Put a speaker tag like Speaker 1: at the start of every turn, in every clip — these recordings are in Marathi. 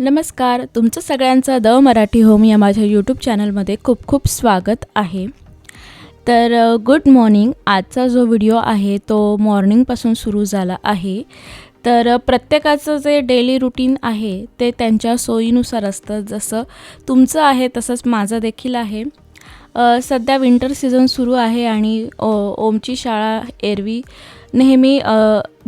Speaker 1: नमस्कार तुमचं सगळ्यांचं द मराठी होम या माझ्या यूट्यूब चॅनलमध्ये खूप खूप स्वागत आहे. तर गुड मॉर्निंग आजचा जो व्हिडिओ आहे तो मॉर्निंगपासून सुरू झाला आहे. तर प्रत्येकाचं जे डेली रुटीन आहे ते त्यांच्या सोयीनुसार असतं. जसं तुमचं आहे तसंच माझं देखील आहे. सध्या विंटर सीझन सुरू आहे आणि ओ ओमची शाळा एरवी. नेहमी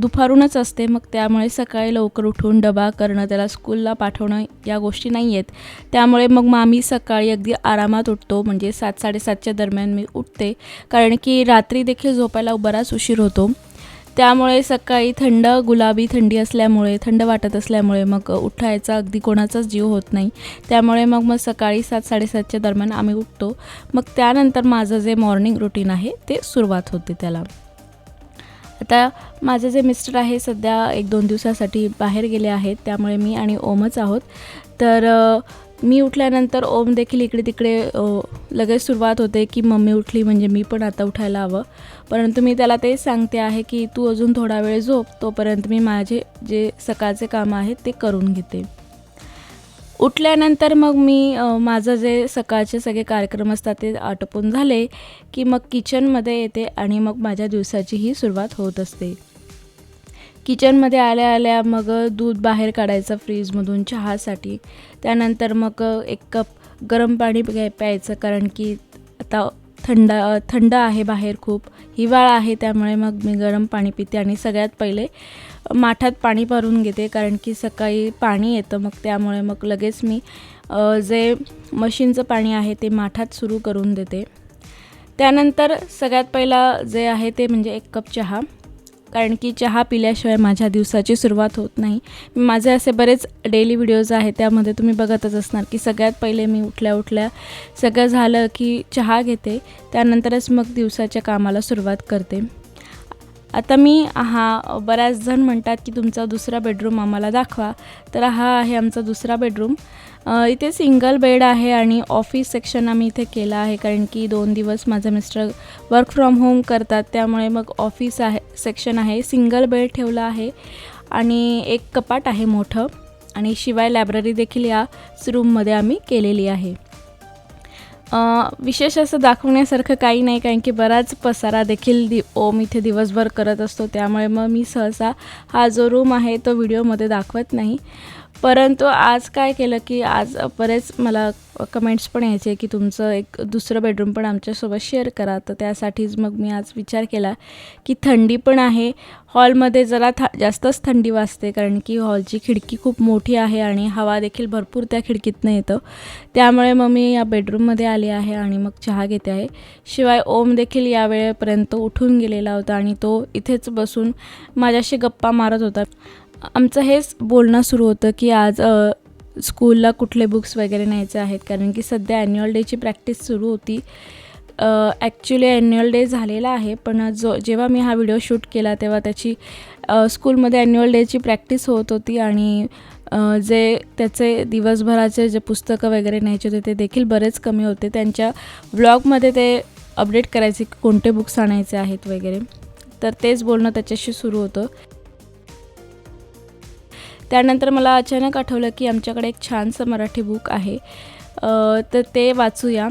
Speaker 1: दुपारूनच असते मग त्यामुळे सकाळी लवकर उठून डबा करणं त्याला स्कूलला पाठवणं या गोष्टी नाही आहेत. त्यामुळे मग मग आम्ही सकाळी अगदी आरामात उठतो म्हणजे सात साडेसातच्या दरम्यान मी उठते. कारण की रात्री देखील झोपायला बराच उशीर होतो. त्यामुळे सकाळी थंड गुलाबी थंडी असल्यामुळे थंड वाटत असल्यामुळे मग उठायचा अगदी कोणाचाच जीव होत नाही. त्यामुळे मग मग सकाळी सात साडेसातच्या दरम्यान आम्ही उठतो. मग त्यानंतर माझं जे मॉर्निंग रुटीन आहे ते सुरुवात होते त्याला. आता माझे जे मिस्टर आहे सध्या एक दोन दिवसासाठी बाहेर गेले आहेत. त्यामुळे मी आणि ओमच आहोत. तर मी उठल्यानंतर ओम देखील इकडे तिकडे लगेच सुरुवात होते की मम्मी उठली म्हणजे मी पण आता उठायला हवं. परंतु मी त्याला तेच सांगते आहे की तू अजून थोडा वेळ झोप तोपर्यंत मी माझे जे सकाळचे काम आहेत ते करून घेते. उठल्यानंतर मग मी माझं जे सकाळचे सगळे कार्यक्रम असतात ते आटोपून झाले की मग किचनमध्ये येते आणि मग माझ्या दिवसाची ही सुरुवात होत असते. किचनमध्ये आल्या आल्या मग दूध बाहेर काढायचं फ्रीजमधून चहासाठी. त्यानंतर मग एक कप गरम पाणी प्यायचं कारण की आता थंड थंड आहे बाहेर खूप. हिवाळा आहे त्यामुळे मग मी गरम पाणी पिते आणि सगळ्यात पहिले माठात पाणी भरून घेते कारण की सकाळी पाणी येतं मग त्यामुळे मग लगेच मी जे मशीनचं पाणी आहे ते माठात सुरू करून देते. त्यानंतर सगळ्यात पहिला जे आहे ते म्हणजे एक कप चहा. कारण की चहा पिल्याशिवाय माझ्या दिवसाची सुरुवात होत नाही. माझे असे बरेच डेली व्हिडिओज आहेत त्यामध्ये तुम्ही बघतच असणार की सगळ्यात पहिले मी उठल्या उठल्या सगळं झालं की चहा घेते त्यानंतरच मग दिवसाच्या कामाला सुरुवात करते. आता मी हा बऱ्याच जण म्हणतात की तुमचा दुसरा बेडरूम आम्हाला दाखवा. तर हा आहे आमचा दुसरा बेडरूम इथे सिंगल बेड आहे आणि ऑफिस सेक्शन आम्ही इथे केलं आहे कारण की दोन दिवस माझे मिस्टर वर्क फ्रॉम होम करतात त्यामुळे मग ऑफिस आहे सेक्शन आहे. सिंगल बेड ठेवला आहे आणि एक कपाट आहे मोठं आणि शिवाय लायब्ररी देखील याच रूममध्ये आम्ही केलेली आहे. विशेष असं दाखवण्यासारखं काही नाही कारण की बराच पसारा देखील दि ओम इथे दिवसभर करत असतो त्यामुळे मग मी सहसा हा जो रूम आहे तो व्हिडिओमध्ये दाखवत नाही. परंतु आज काय केलं की आज बरेच मला कमेंट्स पण यायचे की तुमचं एक दुसरं बेडरूम पण आमच्यासोबत शेअर करा. तर त्यासाठीच मग मी आज विचार केला की थंडी पण आहे. हॉलमध्ये जरा था जास्तच थंडी वाजते कारण की हॉलची खिडकी खूप मोठी आहे आणि हवा देखील भरपूर त्या खिडकीतनं येतं. त्यामुळे मग मी या बेडरूममध्ये आले आहे आणि मग चहा घेते आहे. शिवाय ओम देखील या वेळेपर्यंत उठून गेलेला होता आणि तो इथेच बसून माझ्याशी गप्पा मारत होता. आमचं हेच बोलणं सुरू होतं की आज स्कूलला कुठले बुक्स वगैरे न्यायचे आहेत? कारण की सध्या ॲन्युअल डेची प्रॅक्टिस सुरू होती. ॲक्च्युली ॲन्युअल डे झालेला आहे पण जो जेव्हा मी हा व्हिडिओ शूट केला तेव्हा त्याची स्कूलमध्ये ॲन्युअल डेची प्रॅक्टिस होत होती आणि जे त्याचे दिवसभराचे जे पुस्तकं वगैरे न्यायचे होते ते देखील बरेच कमी होते. त्यांच्या व्लॉगमध्ये ते अपडेट करायचे की कोणते बुक्स आणायचे आहेत वगैरे. तर तेच बोलणं त्याच्याशी सुरू होतं. त्यानंतर मला अचानक आठवलं की आमच्याकडे एक छानसं मराठी बुक आहे. तर ते वाचूया.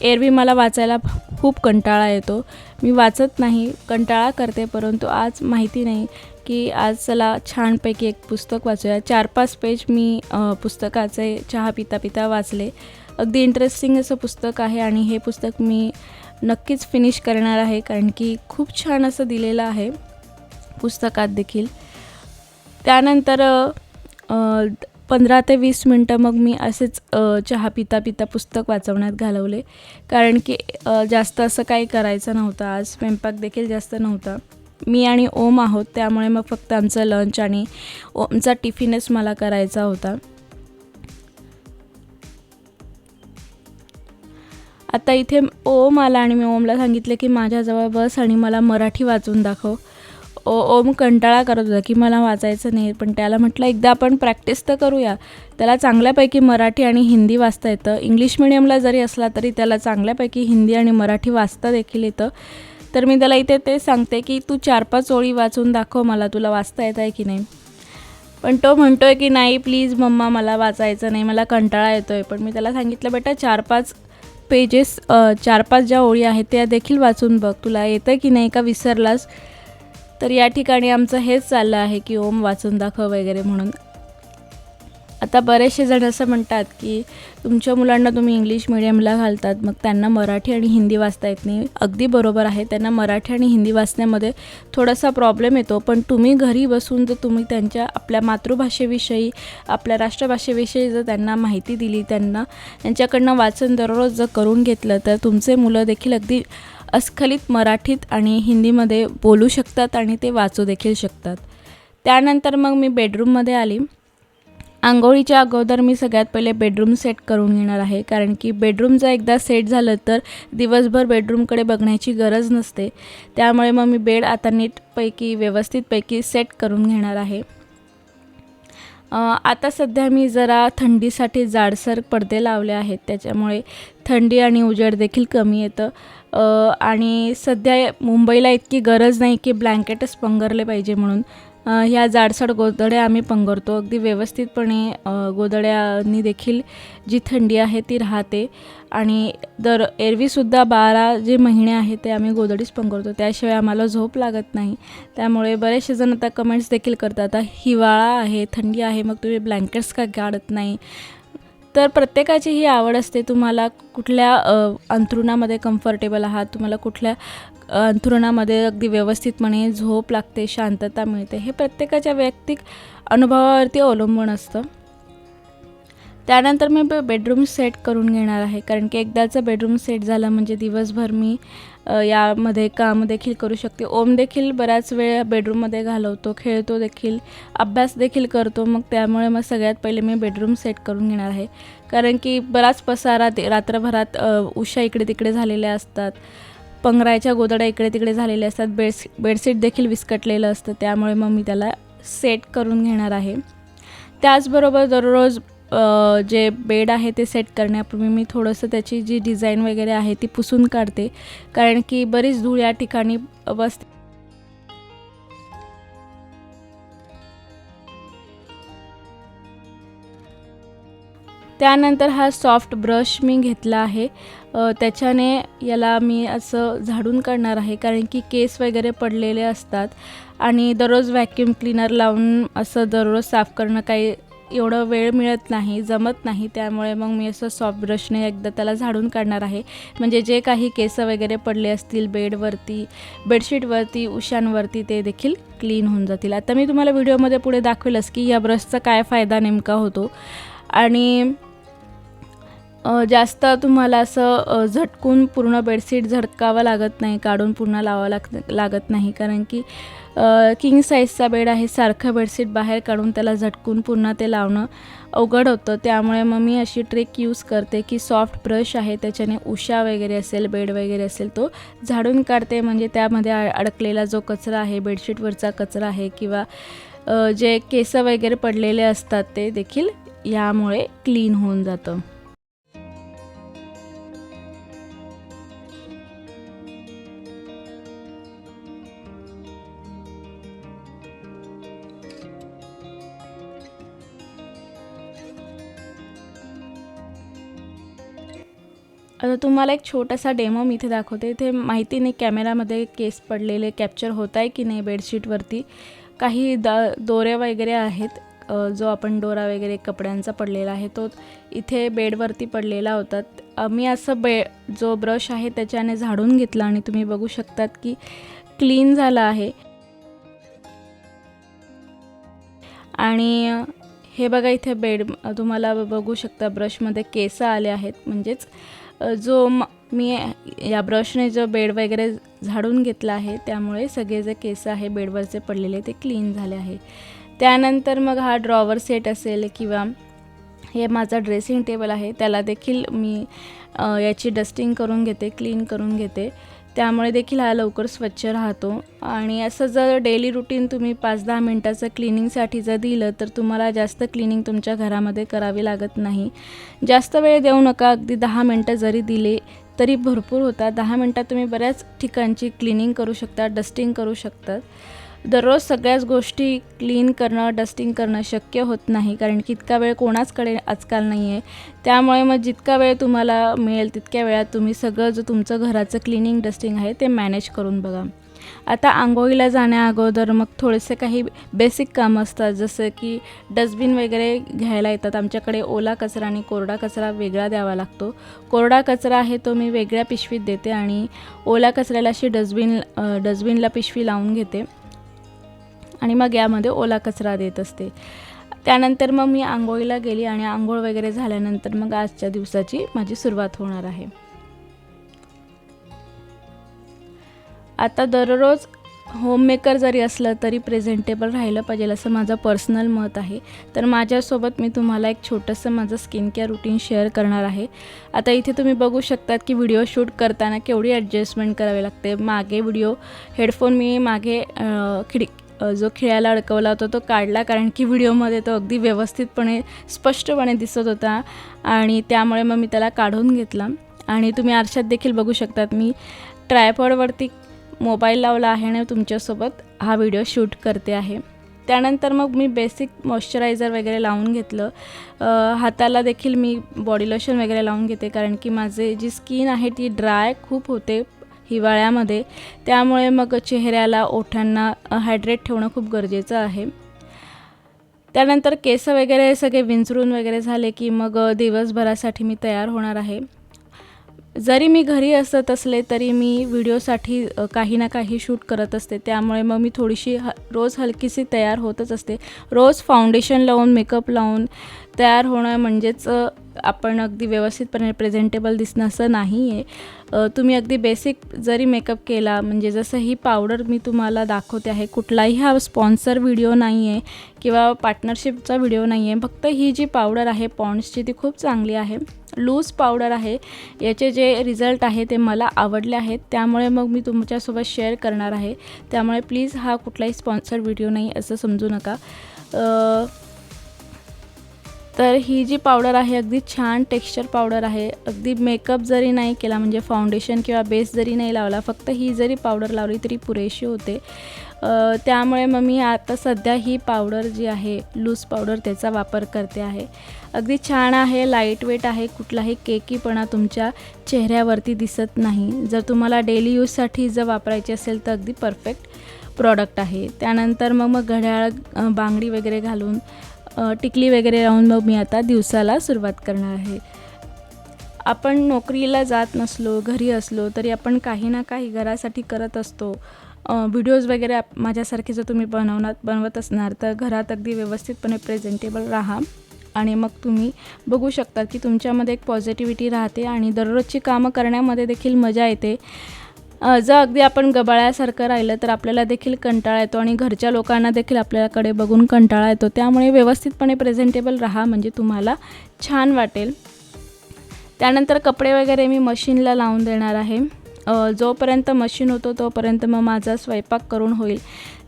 Speaker 1: एरवी मला वाचायला खूप कंटाळा येतो. मी वाचत नाही कंटाळा करते परंतु आज माहिती नाही की आज चला छानपैकी एक पुस्तक वाचूया. चार पाच पेज मी पुस्तकाचे चहा पिता पिता वाचले. अगदी इंटरेस्टिंग असं पुस्तक आहे आणि हे पुस्तक मी नक्कीच फिनिश करणार आहे कारण की खूप छान असं दिलेलं आहे पुस्तकात देखील. त्यानंतर पंधरा ते वीस मिनटं मग मी असेच चहा पिता पिता पुस्तक वाचवण्यात घालवले. कारण की जास्त असं काही करायचं नव्हतं. आज स्वयंपाक देखील जास्त नव्हता. मी आणि ओम आहोत. त्यामुळे मग फक्त आमचं लंच आणि ओमचा टिफिनच मला करायचा होता. आता इथे ओम आला आणि मी ओमला सांगितले की माझ्याजवळ बस आणि मला मराठी वाचून दाखव. ओ ओम कंटाळा करत होता की मला वाचायचं नाही पण त्याला म्हटलं एकदा आपण प्रॅक्टिस तर करूया. त्याला चांगल्यापैकी मराठी आणि हिंदी वाचता येतं. इंग्लिश मिडियमला जरी असला तरी त्याला चांगल्यापैकी हिंदी आणि मराठी वाचता देखील येतं. तर मी त्याला इथे ते सांगते की तू चार पाच ओळी वाचून दाखव मला तुला वाचता येत आहे की नाही. पण तो म्हणतो आहे की नाही प्लीज मम्मा मला वाचायचं नाही मला कंटाळा येतो आहे पण मी त्याला सांगितलं बेटा चार पाच पेजेस चार पाच ज्या ओळी आहेत त्या देखील वाचून बघ. तुला येतं की नाही का विसरलास? तर या ठिकाणी आमचं हेच चाललं आहे की ओम वाचून दाखव वगैरे म्हणून. आता बरेचसे जण असं म्हणतात की तुमच्या मुलांना तुम्ही इंग्लिश मिडियमला घालतात मग त्यांना मराठी आणि हिंदी वाचता येत नाही. अगदी बरोबर आहे त्यांना मराठी आणि हिंदी वाचण्यामध्ये थोडासा प्रॉब्लेम येतो पण तुम्ही घरी बसून जर तुम्ही त्यांच्या आपल्या मातृभाषेविषयी आपल्या राष्ट्रभाषेविषयी जर त्यांना माहिती दिली त्यांना त्यांच्याकडनं वाचन दररोज जर करून घेतलं तर तुमचे मुलं देखील अगदी अस्खलित मराठीत आणि हिंदीमध्ये बोलू शकतात आणि ते वाचू देखील शकतात. त्यानंतर मग मी बेडरूममध्ये आली. आंघोळीच्या अगोदर मी सगळ्यात पहिले बेडरूम सेट करून घेणार आहे. कारण की बेडरूम जर एकदा सेट झालं तर दिवसभर बेडरूमकडे बघण्याची गरज नसते. त्यामुळे मग मी बेड आता नीटपैकी व्यवस्थितपैकी सेट करून घेणार आहे. आता सध्या मी जरा थंडीसाठी जाडसर पडदे लावले आहेत. त्याच्यामुळे थंडी आणि उजेड देखील कमी येतं. आणि सध्या मुंबईला इतकी गरज नाही की ब्लँकेटच पंगरले पाहिजे म्हणून. ह्या जाडसाड गोधड्या आम्ही पंगरतो. अगदी व्यवस्थितपणे गोदड्यांनी गोधड्यांनी देखील जी थंडी आहे ती राहते. आणि दर एरवीसुद्धा बारा जे महिने आहेत ते आम्ही गोधडीच पंगरतो. त्याशिवाय आम्हाला झोप लागत नाही. त्यामुळे बरेचसे जण आता कमेंट्स देखील करतात. आता हिवाळा आहे थंडी आहे मग तुम्ही ब्लँकेट्स का गाडत नाही? तर प्रत्येकाची ही आवड असते. तुम्हाला कुठल्या अंथरुणामध्ये कम्फर्टेबल आहात? तुम्हाला कुठल्या अंथरुणामध्ये अगदी व्यवस्थितपणे झोप लागते शांतता मिळते. हे प्रत्येकाच्या वैयक्तिक अनुभवावरती अवलंबून असतं. त्यानंतर मी बेडरूम सेट करून घेणार आहे. कारण की एकदाचं बेडरूम सेट झालं म्हणजे दिवसभर मी यामध्ये काम देखील करू शकते. ओम देखील बऱ्याच वेळ बेडरूममध्ये घालवतो खेळतो देखील अभ्यास देखील करतो. मग त्यामुळे मग सगळ्यात पहिले मी बेडरूम सेट करून घेणार आहे. कारण की बराच पसारा ते रात्रभरात उशा इकडे तिकडे झालेल्या असतात. पंगरायच्या गोदड्या इकडे तिकडे झालेल्या असतात. बेडस बेडशीट देखील विस्कटलेलं असतं. त्यामुळे मग मी त्याला सेट करून घेणार आहे. त्याचबरोबर दररोज जे बेड आहे ते सेट करण्यापूर्वी मी थोडंसं त्याची जी डिझाईन वगैरे आहे ती पुसून काढते. कारण की बरीच धूळ या ठिकाणी बसते. त्यानंतर हा सॉफ्ट ब्रश मी घेतला आहे. त्याच्याने याला मी असं झाडून काढणार आहे. कारण की केस वगैरे पडलेले असतात. आणि दररोज व्हॅक्यूम क्लीनर लावून असं दररोज साफ करणं काही एवढं वेळ मिळत नाही जमत नाही त्यामुळे मग मी असं सॉफ्ट ब्रशने एकदा त्याला झाडून काढणार आहे. म्हणजे जे काही केस वगैरे पडले असतील बेडवरती बेडशीटवरती उशांवरती ते देखील क्लीन होऊन जातील. आता मी तुम्हाला व्हिडिओमध्ये पुढे दाखवेलच की या ब्रशचा काय फायदा नेमका होतो. आणि जास्त तुम्हाला असं झटकून पूर्ण बेडशीट झटकावं लागत नाही काढून पुन्हा लावावं लाग लागत नाही. कारण की किंग साईजचा बेड आहे सारखं बेडशीट बाहेर काढून त्याला झटकून पुन्हा ते लावणं अवघड होतं. त्यामुळे मग मी अशी ट्रिक यूज करते की सॉफ्ट ब्रश आहे त्याच्याने उशा वगैरे असेल बेड वगैरे असेल तो झाडून काढते. म्हणजे त्यामध्ये अडकलेला जो कचरा आहे बेडशीटवरचा कचरा आहे किंवा जे केस वगैरे पडलेले असतात ते देखील यामुळे क्लीन होऊन जातं. आता तुम्हाला एक छोटासा डेमो मी इथे दाखवते. इथे माहिती नाही कॅमेरामध्ये केस पडलेले कॅप्चर होत आहे की नाही बेडशीटवरती. काही द दोऱ्या वगैरे आहेत. जो आपण दोरा वगैरे कपड्यांचा पडलेला आहे तो इथे बेडवरती पडलेला होता. मी असं बे जो ब्रश आहे त्याच्याने झाडून घेतला आणि तुम्ही बघू शकतात की क्लीन झाला आहे. आणि हे बघा इथे बेड तुम्हाला बघू शकता ब्रशमध्ये केस आले आहेत. म्हणजेच जो म मी या ब्रशने जो बेड वगैरे झाडून घेतला आहे त्यामुळे सगळे जे केस आहे बेडवरचे पडलेले ते क्लीन झाले आहे. त्यानंतर मग हा ड्रॉवर सेट असेल किंवा हे माझा ड्रेसिंग टेबल आहे त्याला देखील मी याची डस्टिंग करून घेते क्लीन करून घेते. त्यामुळे देखील हा लवकर स्वच्छ राहतो. आणि असं जर डेली रुटीन तुम्ही पाच दहा मिनटाचं क्लिनिंगसाठी जर दिलं तर तुम्हाला जास्त क्लिनिंग तुमच्या घरामध्ये करावी लागत नाही. जास्त वेळ देऊ नका अगदी दहा मिनटं जरी दिले तरी भरपूर होतात. दहा मिनटात तुम्ही बऱ्याच ठिकाणची क्लिनिंग करू शकता डस्टिंग करू शकतात दररोज सगळ्याच गोष्टी क्लीन करणं डस्टिंग करणं शक्य होत नाही कारण की इतका वेळ कोणाचकडे आजकाल नाही आहे त्यामुळे मग जितका वेळ तुम्हाला मिळेल तितक्या वेळात तुम्ही सगळं जो तुमचं घराचं क्लिनिंग डस्टिंग आहे ते मॅनेज करून बघा. आता आंघोळीला जाण्या अगोदर मग थोडेसे काही बेसिक काम असतात जसं की डस्टबिन वगैरे घ्यायला येतात. आमच्याकडे ओला कचरा आणि कोरडा कचरा वेगळा द्यावा लागतो. कोरडा कचरा आहे तो मी वेगळ्या पिशवीत देते आणि ओला कचऱ्याला अशी डस्टबिन डस्टबिनला पिशवी लावून घेते. आणि मग यामध्ये ओला कचरा देत असते. त्यानंतर मग मी आंघोळीला गेली आणि आंघोळ वगैरे झाल्यानंतर मग आजच्या दिवसाची माझी सुरुवात होणार आहे. आता दररोज होममेकर जरी असलं तरी प्रेझेंटेबल राहिलं पाहिजे असं माझं पर्सनल मत आहे. तर माझ्यासोबत मी तुम्हाला एक छोटंसं माझं स्किन केअर रुटीन शेअर करणार आहे. आता इथे तुम्ही बघू शकतात की व्हिडिओ शूट करताना केवढी ॲडजस्टमेंट करावी लागते. मागे व्हिडिओ हेडफोन मी मागे खिडकी जो खेळायला अडकवला होता तो काढला कारण की व्हिडिओमध्ये तो अगदी व्यवस्थितपणे स्पष्टपणे दिसत होता. आणि त्यामुळे मग मी त्याला काढून घेतला. आणि तुम्ही आरशात देखील बघू शकतात मी ट्रायपॉडवरती मोबाईल लावला आहे आणि तुमच्यासोबत हा व्हिडिओ शूट करते आहे. त्यानंतर मग मी बेसिक मॉइश्चरायझर वगैरे लावून घेतलं. हाताला देखील मी बॉडी लोशन वगैरे लावून घेते कारण की माझे जी स्किन आहे ती ड्राय खूप होते. हिवाळ्यामध्ये. त्यामुळे मग चेहऱ्याला ओठांना हायड्रेट ठेवणं खूप गरजेचं आहे. त्यानंतर केस वगैरे सगळे विंचरून वगैरे झाले की मग दिवसभरासाठी मी तयार होणार आहे. जरी मी घरी असत असले तरी मी व्हिडिओसाठी काही ना काही शूट करत असते. त्यामुळे मग मी थोडीशी ह रोज हलकीशी तयार होतच असते. रोज फाउंडेशन लावून मेकअप लावून तयार होणं म्हणजेच आपण अगदी व्यवस्थितपणे प्रेझेंटेबल दिसणं असं नाही आहे तुम्ही अगदी बेसिक जरी मेकअप केला म्हणजे जसं ही पावडर मी तुम्हाला दाखवते आहे कुठलाही हा स्पॉन्सर व्हिडिओ नाही आहे किंवा पार्टनरशिपचा व्हिडिओ नाही आहे फक्त ही जी पावडर आहे पॉन्ड्सची ती खूप चांगली आहे. लूज पावडर आहे याचे जे रिझल्ट आहे ते मला आवडले आहेत त्यामुळे मग मी तुमच्यासोबत शेअर करणार आहे. त्यामुळे प्लीज हा कुठलाही स्पॉन्सर व्हिडिओ नाही असं समजू नका. तर ही जी पावडर आहे अगदी छान टेक्स्चर पावडर आहे. अगदी मेकअप जरी नाही केला म्हणजे फाउंडेशन किंवा बेस जरी नाही लावला फक्त ही जरी पावडर लावली तरी पुरेशी होते. त्यामुळे मग मी आता सध्या ही पावडर जी आहे लूज पावडर त्याचा वापर करते आहे. अगदी छान आहे लाइट वेट आहे कुठलाही केकीपणा तुमच्या चेहऱ्यावरती दिसत नाही. जर तुम्हाला डेली यूजसाठी जर वापरायची असेल तर अगदी परफेक्ट प्रॉडक्ट आहे. त्यानंतर मग मग घड्याळ बांगडी वगैरे घालून टिकली वगैरे राहून मग मी आता दिवसाला सुरुवात करणार आहे. आपण नोकरीला जात नसलो घरी असलो तरी आपण काही ना काही घरासाठी करत असतो. व्हिडिओज वगैरे आप माझ्यासारखे जर तुम्ही बनवणार बनवत असणार तर घरात अगदी व्यवस्थितपणे प्रेझेंटेबल राहा. आणि मग तुम्ही बघू शकता की तुमच्यामध्ये एक पॉझिटिव्हिटी राहते आणि दररोजची कामं करण्यामध्ये देखील मजा येते. जर अगदी आपण गबाळ्यासारखं राहिलं तर आपल्याला देखील कंटाळा येतो आणि घरच्या लोकांना देखील आपल्याकडे बघून कंटाळा येतो. त्यामुळे व्यवस्थितपणे प्रेझेंटेबल राहा म्हणजे तुम्हाला छान वाटेल. त्यानंतर कपडे वगैरे मी मशीनला लावून देणार आहे. जोपर्यंत मशीन होतो तोपर्यंत मग माझा स्वयंपाक करून होईल.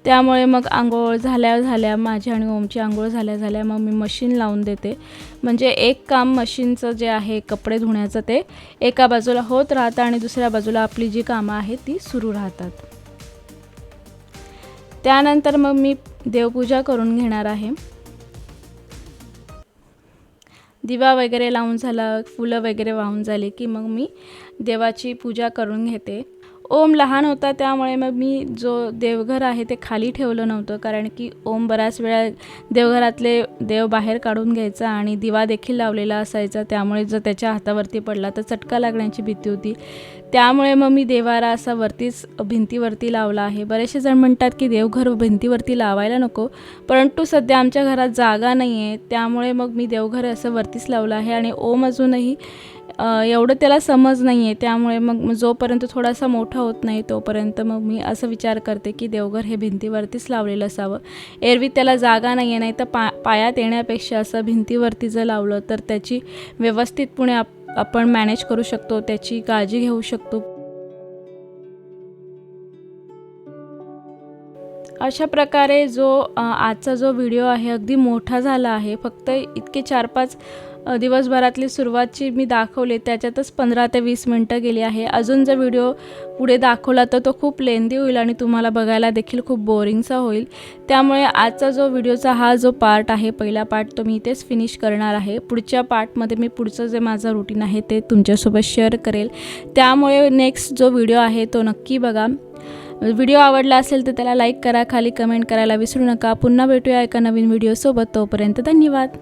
Speaker 1: त्यामुळे मग आंघोळ झाल्या झाल्या माझी आणि ओमची आंघोळ झाल्या झाल्या मग मी मशीन लावून देते. म्हणजे एक काम मशीनचं जे आहे कपडे धुण्याचं ते एका बाजूला होत राहतं आणि दुसऱ्या बाजूला आपली जी कामं आहेत ती सुरू राहतात. त्यानंतर मग मी देवपूजा करून घेणार आहे. दिवा वगैरे लावून झाला फुलं वगैरे वाहून झाले की मग मी देवाची पूजा करून घेते. ओम लहान होता त्यामुळे मग मी जो देवघर आहे ते खाली ठेवलं नव्हतं. कारण की ओम बऱ्याच वेळा देवघरातले देव बाहेर काढून घ्यायचा आणि दिवा देखील लावलेला असायचा. त्यामुळे जर त्याच्या हातावरती पडला तर चटका लागण्याची भीती होती. त्यामुळे मग मी देवारा असा वरतीच भिंतीवरती लावला आहे. बरेचसे जण म्हणतात की देवघर भिंतीवरती लावायला नको परंतु सध्या आमच्या घरात जागा नाही आहे त्यामुळे मग मी देवघर असं वरतीच लावलं आहे आणि ओम अजूनही एवढं त्याला समज नाही आहे त्यामुळे मग जोपर्यंत थोडासा मोठा होत नाही तोपर्यंत मग मी असं विचार करते की देवघर हे भिंतीवरतीच लावलेलं असावं. एरवी त्याला जागा नाही आहे नाही तर पा पायात येण्यापेक्षा असं भिंतीवरती जर लावलं तर त्याची व्यवस्थितपणे आप आपण मॅनेज करू शकतो त्याची काळजी घेऊ शकतो. अशा प्रकारे जो आजचा जो व्हिडिओ आहे अगदी मोठा झाला आहे. फक्त इतके चार पाच दिवसभरातली सुरुवातची मी दाखवली त्याच्यातच पंधरा ते वीस मिनटं गेली आहे. अजून जर व्हिडिओ पुढे दाखवला तर तो खूप लेंदी होईल आणि तुम्हाला बघायला देखील खूप बोरिंगचा होईल. त्यामुळे आजचा जो व्हिडिओचा हा जो पार्ट आहे पहिला पार्ट तो मी इथेच फिनिश करणार आहे. पुढच्या पार्टमध्ये मी पुढचं जे माझं रुटीन आहे ते तुमच्यासोबत शेअर करेल. त्यामुळे नेक्स्ट जो व्हिडिओ आहे तो नक्की बघा. व्हिडिओ आवडला असेल तर त्याला लाईक करा खाली कमेंट करायला विसरू नका. पुन्हा भेटूया एका नवीन व्हिडिओसोबत. तोपर्यंत धन्यवाद.